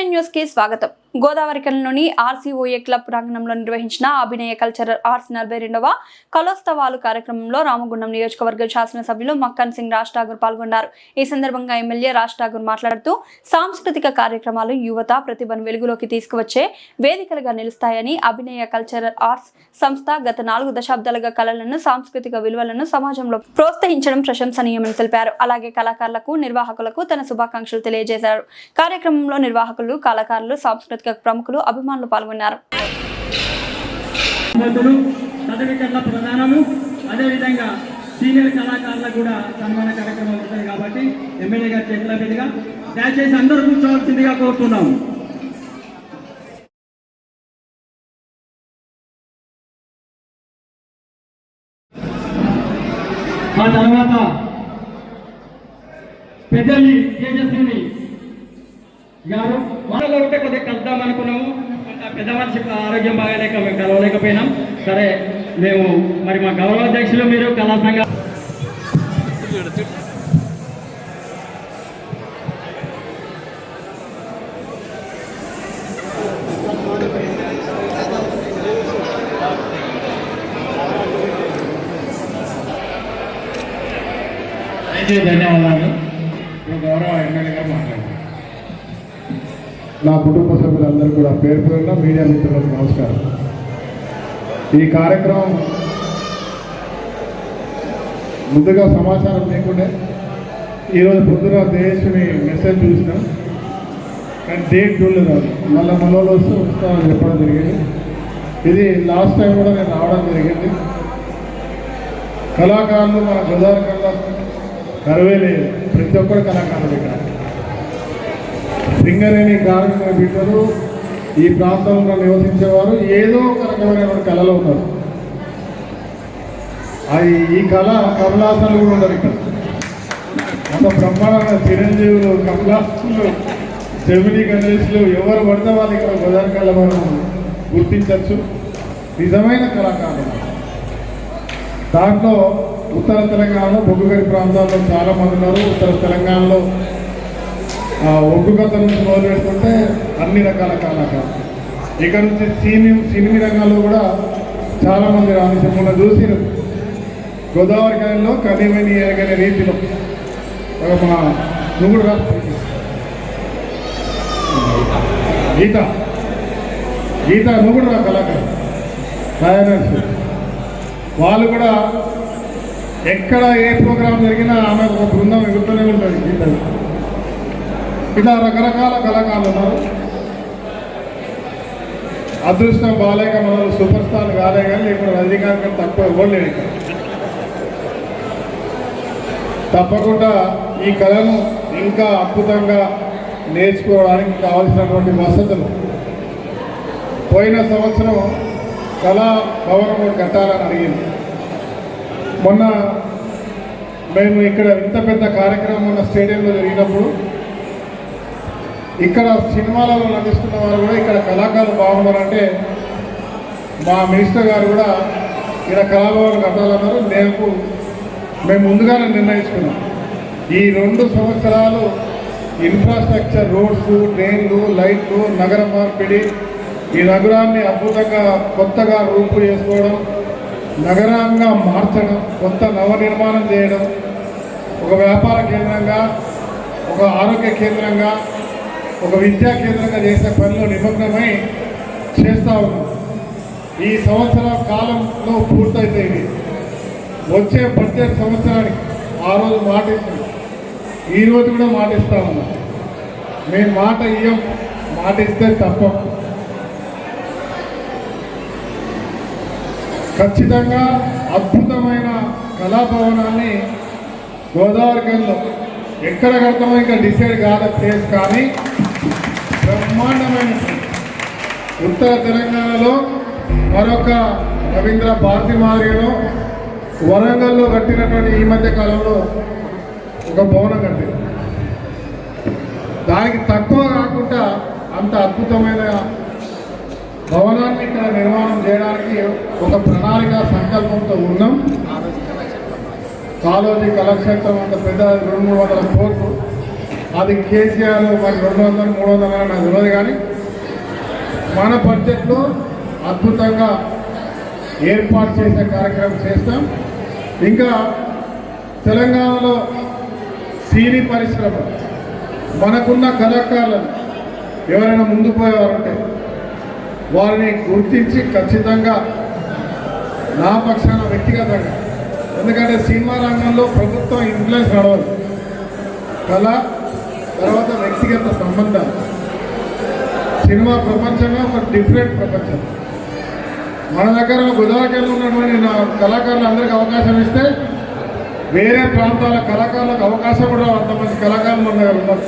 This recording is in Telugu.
న్యూస్కి స్వాగతం. గోదావరికల్లోని ఆర్సీఓఏ క్లబ్ ప్రాంగణంలో నిర్వహించిన అభినయ కల్చరల్ ఆర్ట్స్ నలభై రెండవ కలోత్సవాలు కార్యక్రమంలో రామగుండం నియోజకవర్గ శాసనసభ్యులు మక్కన్ సింగ్ రాజ్ ఠాగూర్ పాల్గొన్నారు. ఈ సందర్భంగా ఎమ్మెల్యే రాజ్ ఠాగూర్ మాట్లాడుతూ సాంస్కృతిక కార్యక్రమాలు యువత ప్రతిభను వెలుగులోకి తీసుకువచ్చే వేదికలుగా నిలుస్తాయని అభినయ కల్చరల్ ఆర్ట్స్ సంస్థ గత నాలుగు దశాబ్దాలుగా కళలను సాంస్కృతిక విలువలను సమాజంలో ప్రోత్సహించడం ప్రశంసనీయమని తెలిపారు. అలాగే కళాకారులకు నిర్వాహకులకు తన శుభాకాంక్షలు తెలియజేశారు. కార్యక్రమంలో నిర్వాహకులు కళాకారులు సాంస్కృతిక సాంస్కృతిక ప్రముఖులు అభిమానులు పాల్గొన్నారు. అదేవిధంగా సీనియర్ కళాకారులకు కూడా సన్మాన కార్యక్రమాలు ఉంటాయి కాబట్టి ఎమ్మెల్యే గారి చేతుల మీదుగా దయచేసి అందరూ కూర్చోవలసిందిగా కోరుతున్నాము. ఆ తర్వాత పెద్దల్ని తేజస్విని గారు వాళ్ళలో ఉంటే కొద్దిగా కలుద్దాం అనుకున్నాము. పెద్ద మనిషి ఆరోగ్యం బాగాలేక మేము కలవలేకపోయినాం. సరే మేము మరి మా గౌరవ అధ్యక్షులు మీరు కళా సంఘ ధన్యవాదాలు. గౌరవ నా కుటుంబ సభ్యులందరూ కూడా పేరు పేరున మీడియా మిత్రులకు నమస్కారం. ఈ కార్యక్రమం ముందుగా సమాచారం లేకుండే ఈరోజు పొద్దున దేశమి మెసేజ్ చూసినాం. కానీ డేట్ చూడలేదు మళ్ళీ మనలో వస్తే వస్తామని చెప్పడం జరిగింది. ఇది లాస్ట్ టైం కూడా నేను రావడం జరిగింది. కళాకారులు మన గోదావరి కళ కరువే లేదు. ప్రతి ఒక్కరు కళాకారులు ఇక్కడ. సింగరేణి కార్మికుల బిడ్డలు ఈ ప్రాంతంలో నివసించేవారు. ఏదో ఒక రకమైనటువంటి కళలో ఉన్నారు. అది ఈ కళ కమలాసనలు కూడా ఉండరు ఇక్కడ. అంత బ్రహ్మాండమైన చిరంజీవులు కమలాసనులు జమిని గణేష్లు ఎవరు పడితే వాళ్ళు ఇక్కడ గోదావరి కళ మనం గుర్తించవచ్చు. నిజమైన కళాకారులు. దాంట్లో ఉత్తర తెలంగాణలో బొగ్గుగడి ప్రాంతాల్లో చాలా మంది ఉన్నారు. ఉత్తర తెలంగాణలో ఆ ఒగ్గు కథ నుంచి మొదలు పెట్టుకుంటే అన్ని రకాల కళాకారులు ఇక్కడ నుంచి సినీ సినిమీ రంగంలో కూడా చాలామంది మంది రాణించకుండా చూసి గోదావరి కాలంలో కనివని ఎరగని రీతిలో. ఒక మా నువ్వు కూడా గీత. గీత నువ్వు కూడా రా కళాకారు వాళ్ళు కూడా ఎక్కడ ఏ ప్రోగ్రాం జరిగినా ఆమె ఒక బృందం ఎగుతూనే ఉంటుంది గీతలు ఇలా రకరకాల కళాకారులు ఉన్నారు. అదృష్టం బాలేక మనం సూపర్ స్టార్ కాలే కానీ ఇప్పుడు రజనీకాంత్ తక్కువ ఇవ్వలేడు ఇక్కడ. తప్పకుండా ఈ కళను ఇంకా అద్భుతంగా నేర్చుకోవడానికి కావలసినటువంటి వసతులు. పోయిన సంవత్సరం కళా భవనం కట్టాలని అడిగింది. మొన్న మేము ఇక్కడ ఇంత పెద్ద కార్యక్రమం ఉన్న స్టేడియంలో జరిగినప్పుడు ఇక్కడ సినిమాలలో నటిస్తున్న వారు కూడా ఇక్కడ కళాకారులు బాగున్నారంటే మా మినిస్టర్ గారు కూడా ఇక్కడ కళాభవన్ కట్టాలన్నారు నేను మేము ముందుగానే నిర్ణయించుకున్నాం. ఈ రెండు సంవత్సరాలు ఇన్ఫ్రాస్ట్రక్చర్ రోడ్స్ ట్రైన్లు లైట్లు నగర మార్పిడి ఈ నగరాన్ని అద్భుతంగా కొత్తగా రూపు చేసుకోవడం నగరంగా మార్చడం కొత్త నవనిర్మాణం చేయడం ఒక వ్యాపార కేంద్రంగా ఒక ఆరోగ్య కేంద్రంగా ఒక విద్యా కేంద్రంగా చేసే పనిలో నిమగ్నమై చేస్తూ ఉన్నాం. ఈ సంవత్సర కాలంలో పూర్తయితే ఇది వచ్చే బడ్జెట్ సంవత్సరానికి ఆ రోజు మాట ఈ రోజు కూడా మాట ఇస్తా ఉన్నాం. మేము మాట ఇయ్యం మాట ఇస్తే తప్పం. ఖచ్చితంగా అద్భుతమైన కళాభవనాన్ని గోదావరి గంలో ఎక్కడ కడతామో ఇంకా డిసైడ్ కాదు ప్లేస్ కానీ బ్రహ్మాండమైన ఉత్తర తెలంగాణలో మరొక రవీంద్ర భారతి మాదిరిలో వరంగల్లో కట్టినటువంటి ఈ మధ్య కాలంలో ఒక భవనం కట్టింది. దానికి తక్కువ కాకుండా అంత అద్భుతమైన భవనాన్ని ఇక్కడ నిర్మాణం చేయడానికి ఒక ప్రణాళిక సంకల్పంతో ఉన్నాం. కాలోజీ కళాక్షేత్రం అంత పెద్ద రెండు మూడు వందల కోట్లు అది కేసీఆర్ మరి రెండు వందలు మూడు వందలు నాకు తెలియదు కానీ మన బడ్జెట్లో అద్భుతంగా ఏర్పాటు చేసే కార్యక్రమం చేస్తాం. ఇంకా తెలంగాణలో సినీ పరిశ్రమ మనకున్న కళాకారులను ఎవరైనా ముందు పోయేవారుంటే వారిని గుర్తించి ఖచ్చితంగా నా పక్షాన వ్యక్తిగతంగా ఎందుకంటే సినిమా రంగంలో ప్రభుత్వం ఇన్ఫ్లుయెన్స్ నడవదు. కళ తర్వాత వ్యక్తిగత సంబంధాలు. సినిమా ప్రపంచంగా ఒక డిఫరెంట్ ప్రపంచం. మన దగ్గర గోదావరికెళ్ళి ఉన్నటువంటి నా కళాకారులు అందరికీ అవకాశం ఇస్తే వేరే ప్రాంతాల కళాకారులకు అవకాశం కూడా అంతమంది కళాకారులు మన దగ్గర ఉన్నారు.